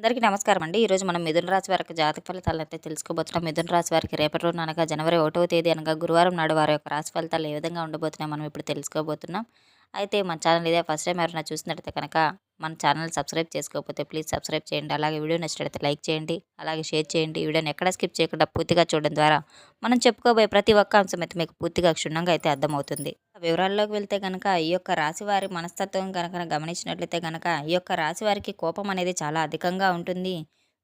అందరికీ నమస్కారం అండి. ఈరోజు మనం మిథున రాశి వారికి జాతక ఫలితాలు అయితే తెలుసుకోబోతున్నాం. మిథున రాశి వారికి రేపటి రోజు అనగా జనవరి ఒకటవ తేదీ అనగా గురువారం నాడు వారి యొక్క రాశి ఫలితాలు ఏ విధంగా ఉండబోతున్నాయి మనం ఇప్పుడు తెలుసుకోబోతున్నాం. అయితే మన ఛానల్ ఇదే ఫస్ట్ టైం ఎవరైనా చూసినట్టయితే కనుక మన ఛానల్ సబ్స్క్రైబ్ చేసుకోకపోతే ప్లీజ్ సబ్స్క్రైబ్ చేయండి. అలాగే వీడియో నచ్చినట్లయితే లైక్ చేయండి. అలాగే షేర్ చేయండి. వీడియోని ఎక్కడ స్కిప్ చేయకుండా పూర్తిగా చూడడం ద్వారా మనం చెప్పుకోబోయే ప్రతి ఒక్క అంశం అయితే మీకు పూర్తిగా క్షుణ్ణంగా అయితే అర్థమవుతుంది. వివరాల్లోకి వెళ్తే కనుక ఈ యొక్క రాశి వారి మనస్తత్వం కనుక గమనించినట్లయితే కనుక ఈ యొక్క రాశి వారికి కోపం అనేది చాలా అధికంగా ఉంటుంది.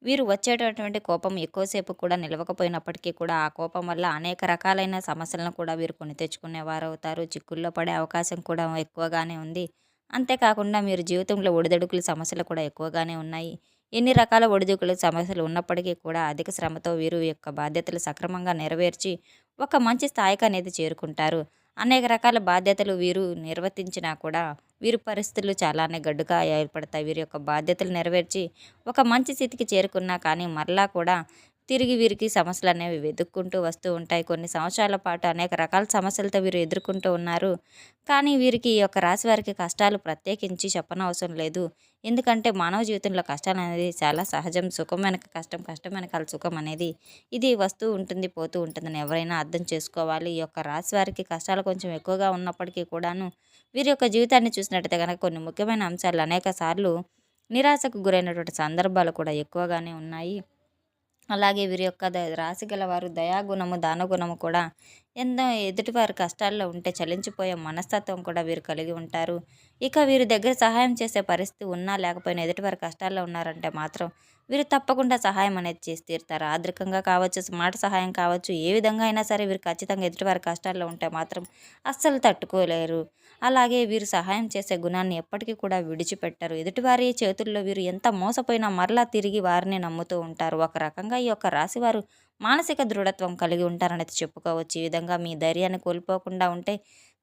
వీరు వచ్చేటటువంటి కోపం ఎక్కువసేపు కూడా నిలవకపోయినప్పటికీ కూడా ఆ కోపం వల్ల అనేక రకాలైన సమస్యలను కూడా వీరు కొని తెచ్చుకునేవారు అవుతారు చిక్కుల్లో పడే అవకాశం కూడా ఎక్కువగానే ఉంది. అంతేకాకుండా మీరు జీవితంలో ఒడిదడుకుల సమస్యలు కూడా ఎక్కువగానే ఉన్నాయి. ఎన్ని రకాల ఒడిదుడుకుల సమస్యలు ఉన్నప్పటికీ కూడా అధిక శ్రమతో వీరు యొక్క బాధ్యతలు సక్రమంగా నెరవేర్చి ఒక మంచి స్థాయికి అనేది చేరుకుంటారు. అనేక రకాల బాధ్యతలు వీరు నిర్వర్తించినా కూడా వీరి పరిస్థితులు చాలానే గడ్డుగా ఏర్పడతాయి. వీరి యొక్క బాధ్యతలు నెరవేర్చి ఒక మంచి స్థితికి చేరుకున్నా కానీ మరలా కూడా తిరిగి వీరికి సమస్యలు అనేవి వెతుక్కుంటూ వస్తూ ఉంటాయి. కొన్ని సంవత్సరాల పాటు అనేక రకాల సమస్యలతో వీరు ఎదుర్కొంటూ ఉన్నారు. కానీ వీరికి ఈ యొక్క రాశి వారికి కష్టాలు ప్రత్యేకించి చెప్పనవసరం లేదు. ఎందుకంటే మానవ జీవితంలో కష్టాలు అనేది చాలా సహజం. సుఖం వెనక కష్టం కష్టం వెనకాల సుఖం అనేది ఇది వస్తూ ఉంటుంది పోతూ ఉంటుందని ఎవరైనా అర్థం చేసుకోవాలి. ఈ యొక్క రాశి వారికి కష్టాలు కొంచెం ఎక్కువగా ఉన్నప్పటికీ కూడాను వీరి యొక్క జీవితాన్ని చూసినట్టయితే కనుక కొన్ని ముఖ్యమైన అంశాలు అనేక సార్లు నిరాశకు గురైనటువంటి సందర్భాలు కూడా ఎక్కువగానే ఉన్నాయి. అలాగే వీరి యొక్క రాసి గలవారు దయాగుణము దానగుణము కూడా ఎంతో ఎదుటివారి కష్టాల్లో ఉంటే చలించిపోయే మనస్తత్వం కూడా వీరు కలిగి ఉంటారు. ఇక వీరి దగ్గర సహాయం చేసే పరిస్థితి ఉన్నా లేకపోయినా ఎదుటివారి కష్టాల్లో ఉన్నారంటే మాత్రం వీరు తప్పకుండా సహాయం అనేది చేసి తీరుతారు. ఆర్థికంగా కావచ్చు మాట సహాయం కావచ్చు ఏ విధంగా అయినా సరే వీరు ఖచ్చితంగా ఎదుటివారి కష్టాల్లో ఉంటే మాత్రం అస్సలు తట్టుకోలేరు. అలాగే వీరు సహాయం చేసే గుణాన్ని ఎప్పటికీ కూడా విడిచిపెట్టరు. ఎదుటివారి చేతుల్లో వీరు ఎంత మోసపోయినా మరలా తిరిగి వారిని నమ్ముతూ ఉంటారు. ఒక రకంగా ఈ యొక్క రాశివారు మానసిక దృఢత్వం కలిగి ఉంటారనేది చెప్పుకోవచ్చు. ఈ విధంగా మీ ధైర్యాన్ని కోల్పోకుండా ఉంటే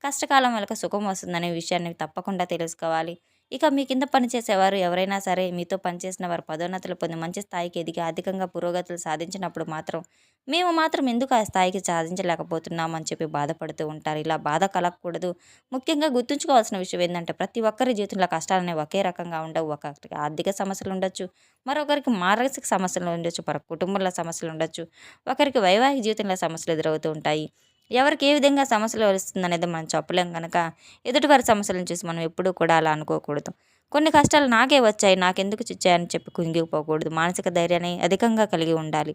కష్టకాలం వెనక సుఖం వస్తుందనే విషయాన్ని తప్పకుండా తెలుసుకోవాలి. ఇక మీ కింద పనిచేసేవారు ఎవరైనా సరే మీతో పనిచేసిన వారు పదోన్నతులు పొంది మంచి స్థాయికి ఎదిగి ఆర్థికంగా పురోగతులు సాధించినప్పుడు మాత్రం మేము మాత్రం ఎందుకు ఆ స్థాయికి సాధించలేకపోతున్నామని చెప్పి బాధపడుతూ ఉంటారు. ఇలా బాధ కలగకూడదు. ముఖ్యంగా గుర్తుంచుకోవాల్సిన విషయం ఏంటంటే ప్రతి ఒక్కరి జీవితంలో కష్టాలనే ఒకే రకంగా ఉండవు. ఒకరికి ఆర్థిక సమస్యలు ఉండొచ్చు మరొకరికి మానసిక సమస్యలు ఉండొచ్చు మరొక కుటుంబంలో సమస్యలు ఉండొచ్చు ఒకరికి వైవాహిక జీవితంలో సమస్యలు ఎదురవుతూ ఉంటాయి. ఎవరికి ఏ విధంగా సమస్యలు వస్తుందనేది మనం చెప్పలేం కనుక ఎదుటివారి సమస్యలను చూసి మనం ఎప్పుడూ కూడా అలా అనుకోకూడదు. కొన్ని కష్టాలు నాకే వచ్చాయి నాకెందుకు చిచ్చాయని చెప్పి కుంగిపోకూడదు. మానసిక ధైర్యాన్ని అధికంగా కలిగి ఉండాలి.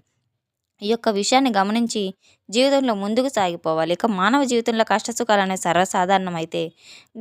ఈ యొక్క విషయాన్ని గమనించి జీవితంలో ముందుకు సాగిపోవాలి. ఇక మానవ జీవితంలో కష్టసుఖాలు అనేవి సర్వసాధారణం అయితే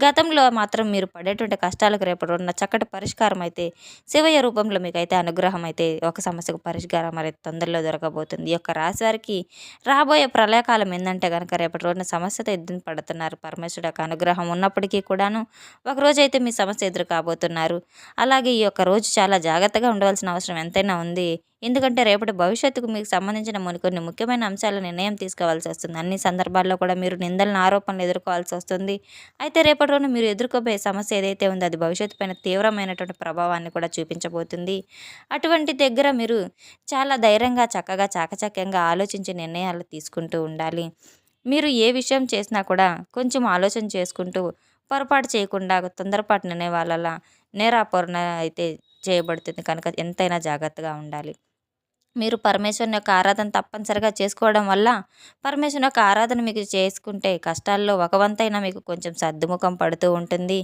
గతంలో మాత్రం మీరు పడేటువంటి కష్టాలకు రేపటి ఉన్న చక్కటి పరిష్కారం అయితే శివయ్య రూపంలో మీకు అయితే అనుగ్రహం అయితే ఒక సమస్యకు పరిష్కారం మరి తొందరలో దొరకబోతుంది. ఈ యొక్క రాశి వారికి రాబోయే ప్రళయకాలం ఏంటంటే కనుక రేపటి రోజున సమస్యతో ఇబ్బంది పడుతున్నారు. పరమేశ్వరుడు యొక్క అనుగ్రహం ఉన్నప్పటికీ కూడాను ఒకరోజు అయితే మీ సమస్య ఎదురు కాబోతున్నారు. అలాగే ఈ యొక్క రోజు చాలా జాగ్రత్తగా ఉండవలసిన అవసరం ఎంతైనా ఉంది. ఎందుకంటే రేపటి భవిష్యత్తుకు మీకు సంబంధించిన కొన్ని ముఖ్యమైన అంశాల నిర్ణయం తీసుకోవాల్సి వస్తుంది అన్ని సందర్భాల్లో కూడా మీరు నిందలను ఆరోపణలు ఎదుర్కోవాల్సి వస్తుంది అయితే రేపటి రోజున మీరు ఎదుర్కోబోయే సమస్య ఏదైతే ఉందో అది భవిష్యత్తు పైన తీవ్రమైనటువంటి ప్రభావాన్ని కూడా చూపించబోతుంది. అటువంటి దగ్గర మీరు చాలా ధైర్యంగా చక్కగా చాకచక్యంగా ఆలోచించి నిర్ణయాలు తీసుకుంటూ ఉండాలి. మీరు ఏ విషయం చేసినా కూడా కొంచెం ఆలోచన చేసుకుంటూ పొరపాటు చేయకుండా తొందరపాటు నిర్ణయం వాళ్ళ నేరాపూర్ణ అయితే చేయబడుతుంది. కనుక ఎంతైనా జాగ్రత్తగా ఉండాలి. మీరు పరమేశ్వరుని యొక్క ఆరాధన తప్పనిసరిగా చేసుకోవడం వల్ల పరమేశ్వరుని యొక్క ఆరాధన మీకు చేసుకుంటే కష్టాల్లో ఒక వంతైనా మీకు కొంచెం సర్దుముఖం పడుతూ ఉంటుంది.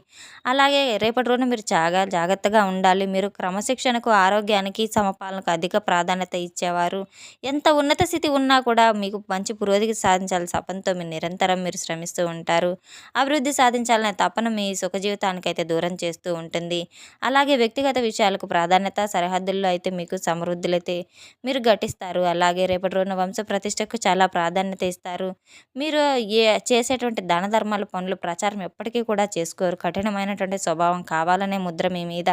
అలాగే రేపటి రోజున మీరు చాలా జాగ్రత్తగా ఉండాలి. మీరు క్రమశిక్షణకు ఆరోగ్యానికి సమపాలనకు అధిక ప్రాధాన్యత ఇచ్చేవారు. ఎంత ఉన్నత స్థితి ఉన్నా కూడా మీకు మంచి పురోగతి సాధించాలి. తపనతో మీరు నిరంతరం మీరు శ్రమిస్తూ ఉంటారు. అభివృద్ధి సాధించాలనే తపన మీ సుఖ జీవితానికి అయితే దూరం చేస్తూ ఉంటుంది. అలాగే వ్యక్తిగత విషయాలకు ప్రాధాన్యత సరిహద్దుల్లో అయితే మీకు సమృద్ధులైతే మీరు ఘటిస్తారు. అలాగే రేపటి రోజున వంశ ప్రతిష్టకు చాలా ప్రాధాన్యత ఇస్తారు. మీరు ఏ చేసేటువంటి దాన ధర్మాల పనులు ప్రచారం ఎప్పటికీ కూడా చేసుకోరు. కఠినమైనటువంటి స్వభావం కావాలనే ముద్ర మీ మీద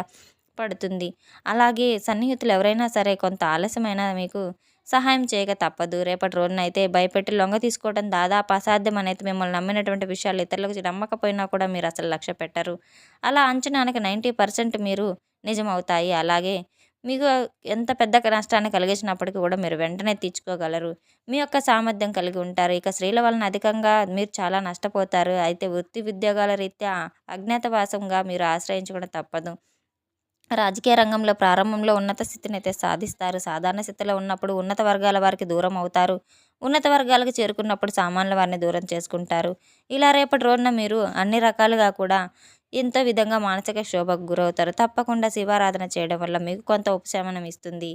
పడుతుంది. అలాగే సన్నిహితులు ఎవరైనా సరే కొంత ఆలస్యమైన మీకు సహాయం చేయక తప్పదు. రేపటి రోజున అయితే భయపెట్టి లొంగ తీసుకోవడం దాదాపు అసాధ్యం అనేది మిమ్మల్ని నమ్మినటువంటి విషయాలు ఇతరులకు నమ్మకపోయినా కూడా మీరు అసలు లక్ష్య పెట్టరు. అలా అంచనానికి నైంటీ పర్సెంట్ మీరు నిజమవుతాయి. అలాగే మీకు ఎంత పెద్ద నష్టాన్ని కలిగించినప్పటికీ కూడా మీరు వెంటనే తీర్చుకోగలరు. మీ యొక్క సామర్థ్యం కలిగి ఉంటారు. ఇక స్త్రీల వలన అధికంగా మీరు చాలా నష్టపోతారు. అయితే వృత్తి ఉద్యోగాల రీత్యా అజ్ఞాతవాసంగా మీరు ఆశ్రయించుకోవడం తప్పదు. రాజకీయ రంగంలో ప్రారంభంలో ఉన్నత స్థితిని అయితే సాధిస్తారు. సాధారణ స్థితిలో ఉన్నప్పుడు ఉన్నత వర్గాల వారికి దూరం అవుతారు. ఉన్నత వర్గాలకు చేరుకున్నప్పుడు సామాన్ల వారిని దూరం చేసుకుంటారు. ఇలా రేపటి రోజున మీరు అన్ని రకాలుగా కూడా ఎంతో విధంగా మానసిక శోభకు గురవుతారు. తప్పకుండా శివారాధన చేయడం వల్ల మీకు కొంత ఉపశమనం ఇస్తుంది.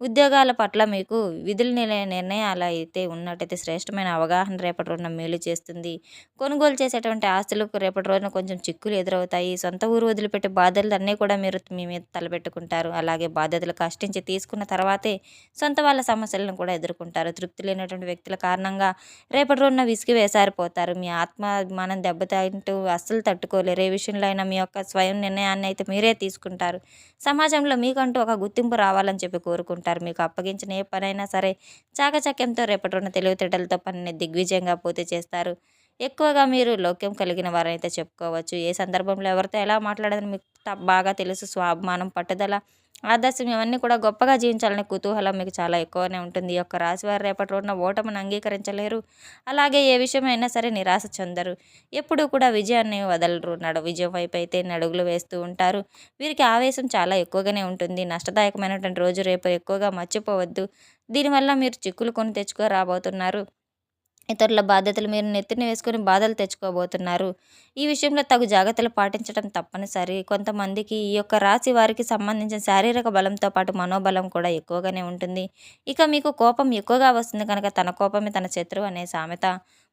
ఉద్యోగాల పట్ల మీకు విధులు నిర్ణయాలు అయితే ఉన్నట్టయితే శ్రేష్టమైన అవగాహన రేపటి రోజున మేలు చేస్తుంది. కొనుగోలు చేసేటువంటి ఆస్తులకు రేపటి రోజున కొంచెం చిక్కులు ఎదురవుతాయి. సొంత ఊరు వదిలిపెట్టి బాధ్యతలు అన్నీ కూడా మీరు మీ మీద తలపెట్టుకుంటారు. అలాగే బాధ్యతలు కష్టించి తీసుకున్న తర్వాతే సొంత వాళ్ళ సమస్యలను కూడా ఎదుర్కొంటారు. తృప్తి లేనటువంటి వ్యక్తుల కారణంగా రేపటి రోజున విసిగి వేసారిపోతారు మీ ఆత్మాభిమానం దెబ్బతింటూ అస్సలు తట్టుకోలేరు. ఏ విషయంలో అయినా మీ యొక్క స్వయం నిర్ణయాన్ని అయితే మీరే తీసుకుంటారు. సమాజంలో మీకంటూ ఒక గుర్తింపు రావాలని చెప్పి కోరుకుంటారు. మీకు అప్పగించిన ఏ పనైనా సరే చాకచక్యంతో రేపటి ఉన్న తెలివితేటలతో పనిని దిగ్విజయంగా పూర్తి చేస్తారు. ఎక్కువగా మీరు లోక్యం కలిగిన వారైతే చెప్పుకోవచ్చు. ఏ సందర్భంలో ఎవరితో ఎలా మాట్లాడాలని మీకు త- బాగా తెలుసు. స్వాభిమానం పట్టుదల ఆదర్శం ఇవన్నీ కూడా గొప్పగా జీవించాలనే కుతూహలం మీకు చాలా ఎక్కువనే ఉంటుంది. ఈ యొక్క రాశివారు రేపటి రోజున ఓటమిని అంగీకరించలేరు. అలాగే ఏ విషయమైనా సరే నిరాశ చెందరు. ఎప్పుడూ కూడా విజయాన్ని వదలరు. నడు విజయం వైపు అయితే నడుగులు వేస్తూ ఉంటారు. వీరికి ఆవేశం చాలా ఎక్కువగానే ఉంటుంది. నష్టదాయకమైనటువంటి రోజు రేపు ఎక్కువగా మర్చిపోవద్దు. దీనివల్ల మీరు చిక్కులు కొని తెచ్చుకో రాబోతున్నారు. ఇతరుల బాధ్యతలు మీరు నెత్తిన వేసుకొని బాధలు తెచ్చుకోబోతున్నారు. ఈ విషయంలో తగు జాగ్రత్తలు పాటించడం తప్పనిసరి. కొంతమందికి ఈ యొక్క రాశి వారికి సంబంధించిన శారీరక బలంతో పాటు మనోబలం కూడా ఎక్కువగానే ఉంటుంది. ఇక మీకు కోపం ఎక్కువగా వస్తుంది కనుక తన కోపమే తన శత్రువు అనే సామెత.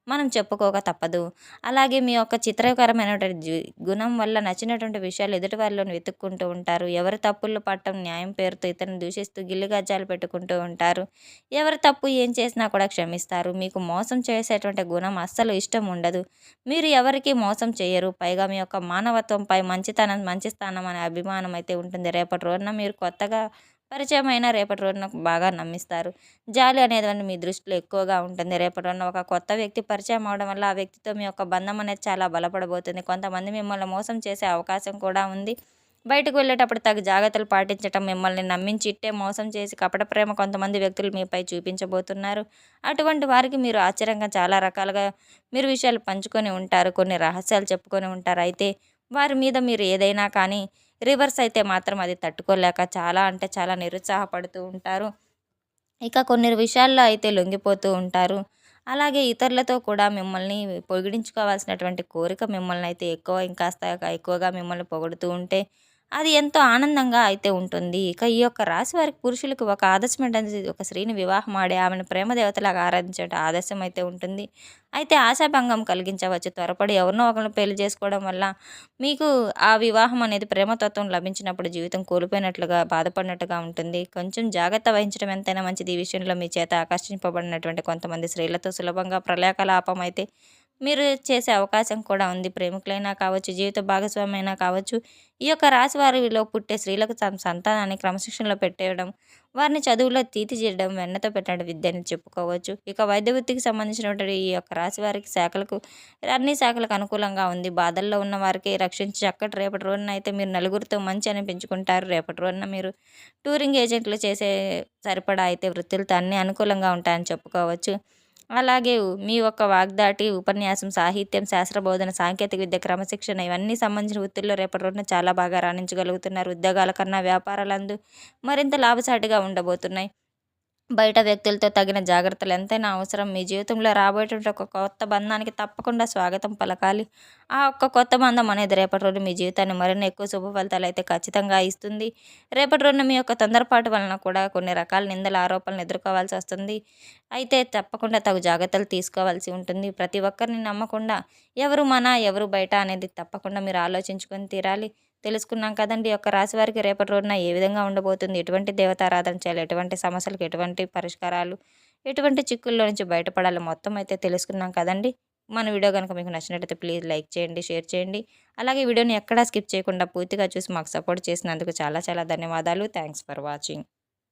మనం చెప్పుకోక తప్పదు. అలాగే మీ యొక్క చిత్రకరమైనటువంటి గుణం వల్ల నచ్చినటువంటి విషయాలు ఎదుటి వారిలోని వెతుక్కుంటూ ఉంటారు. ఎవరి తప్పులు పట్టడం న్యాయం పేరుతో ఇతరుని దూషిస్తూ గిల్లి గజ్జాలు పెట్టుకుంటూ ఉంటారు. ఎవరి తప్పు ఏం చేసినా కూడా క్షమిస్తారు. మీకు మోసం చేసేటువంటి గుణం అస్సలు ఇష్టం ఉండదు. మీరు ఎవరికి మోసం చేయరు. పైగా మీ యొక్క మానవత్వంపై మంచితనం మంచి స్థానం అనే అభిమానం అయితే ఉంటుంది. రేపటి రోజున మీరు కొత్తగా పరిచయం అయినా రేపటి రోజున బాగా నమ్మిస్తారు. జాలి అనేది మీ దృష్టిలో ఎక్కువగా ఉంటుంది. రేపటి రోజున ఒక కొత్త వ్యక్తి పరిచయం అవడం వల్ల ఆ వ్యక్తితో మీ యొక్క బంధం అనేది చాలా బలపడబోతుంది. కొంతమంది మిమ్మల్ని మోసం చేసే అవకాశం కూడా ఉంది. బయటకు వెళ్ళేటప్పుడు తగు జాగ్రత్తలు పాటించటం మిమ్మల్ని నమ్మించి ఇట్టే మోసం చేసి కపట ప్రేమ కొంతమంది వ్యక్తులు మీపై చూపించబోతున్నారు. అటువంటి వారికి మీరు ఆశ్చర్యంగా చాలా రకాలుగా మీరు విషయాలు పంచుకొని ఉంటారు. కొన్ని రహస్యాలు చెప్పుకొని ఉంటారు. అయితే వారి మీద మీరు ఏదైనా కానీ రివర్స్ అయితే మాత్రం అది తట్టుకోలేక చాలా అంటే చాలా నిరుత్సాహపడుతూ ఉంటారు. ఇక కొన్ని విషయాల్లో అయితే లొంగిపోతూ ఉంటారు. అలాగే ఇతరులతో కూడా మిమ్మల్ని పొగిడించుకోవాల్సినటువంటి కోరిక మిమ్మల్ని అయితే ఎక్కువ ఇంకాస్త ఎక్కువగా మిమ్మల్ని పొగుడుతూ ఉంటే అది ఎంతో ఆనందంగా అయితే ఉంటుంది. ఇక ఈ యొక్క రాశి వారికి పురుషులకు ఒక ఆదర్శమైనటువంటి ఒక స్త్రీని వివాహం ఆడే ఆమెను ప్రేమ దేవతలాగా ఆదర్శం అయితే ఉంటుంది. అయితే ఆశాభంగం కలిగించవచ్చు. త్వరపడి ఎవరినో ఒకరిని పెళ్ళి చేసుకోవడం వల్ల మీకు ఆ వివాహం అనేది ప్రేమతత్వం లభించినప్పుడు జీవితం కోల్పోయినట్లుగా బాధపడినట్టుగా ఉంటుంది. కొంచెం జాగ్రత్త వహించడం ఎంతైనా మంచిది. ఈ విషయంలో మీ చేత ఆకర్షింపబడినటువంటి కొంతమంది స్త్రీలతో సులభంగా ప్రళయకలాపం అయితే మీరు చేసే అవకాశం కూడా ఉంది. ప్రేమికులైనా కావచ్చు జీవిత భాగస్వామి అయినా కావచ్చు ఈ యొక్క రాశి వారిలో పుట్టే స్త్రీలకు తమ సంతానాన్ని క్రమశిక్షణలో పెట్టేయడం వారిని చదువులో తీర్చిదిద్దడం వెన్నతో పెట్టడం విద్య అని చెప్పుకోవచ్చు. ఇక వైద్య వృత్తికి సంబంధించినటువంటి ఈ యొక్క రాశి వారికి శాఖలకు అన్ని శాఖలకు అనుకూలంగా ఉంది. బాధల్లో ఉన్న వారికి రక్షించి చక్కటి రేపటి రోజున అయితే మీరు నలుగురితో మంచి అని పెంచుకుంటారు. రేపటి రోజున మీరు టూరింగ్ ఏజెంట్లు చేసే సరిపడా అయితే వృత్తులతో అన్ని అనుకూలంగా ఉంటాయని చెప్పుకోవచ్చు. అలాగే మీ యొక్క వాగ్దాటి ఉపన్యాసం సాహిత్యం శాస్త్ర బోధన సాంకేతిక విద్య క్రమశిక్షణ ఇవన్నీ సంబంధించిన వృత్తుల్లో రేపటి రోజున చాలా బాగా రాణించగలుగుతున్నారు. ఉద్యోగాల కన్నా వ్యాపారాలందు మరింత లాభసాటిగా ఉండబోతున్నాయి. బయట వ్యక్తులతో తగిన జాగ్రత్తలు ఎంతైనా అవసరం. మీ జీవితంలో రాబోయేటువంటి ఒక కొత్త బంధానికి తప్పకుండా స్వాగతం పలకాలి. ఆ ఒక్క కొత్త బంధం అనేది రేపటి రోజు మీ జీవితాన్ని మరిన్ని ఎక్కువ శుభ ఫలితాలు అయితే ఖచ్చితంగా ఇస్తుంది. రేపటి రోజున మీ యొక్క తొందరపాటు వలన కూడా కొన్ని రకాల నిందల ఆరోపణలు ఎదుర్కోవాల్సి వస్తుంది. అయితే తప్పకుండా తగు జాగ్రత్తలు తీసుకోవాల్సి ఉంటుంది. ప్రతి ఒక్కరిని నమ్మకుండా ఎవరు మన ఎవరు బయట అనేది తప్పకుండా మీరు ఆలోచించుకొని తీరాలి. తెలుసుకున్నాం కదండి. ఈ యొక్క రాశి వారికి రేపటి రోజున ఏ విధంగా ఉండబోతుంది? ఎటువంటి దేవతారాధన చేయాలి? ఎటువంటి సమస్యలకు ఎటువంటి పరిష్కారాలు? ఎటువంటి చిక్కుల్లో నుంచి బయటపడాలి మొత్తం అయితే తెలుసుకున్నాం కదండి. మన వీడియో కనుక మీకు నచ్చినట్టయితే ప్లీజ్ లైక్ చేయండి షేర్ చేయండి. అలాగే వీడియోని ఎక్కడా స్కిప్ చేయకుండా పూర్తిగా చూసి మాకు సపోర్ట్ చేసినందుకు చాలా చాలా ధన్యవాదాలు. Thanks for watching.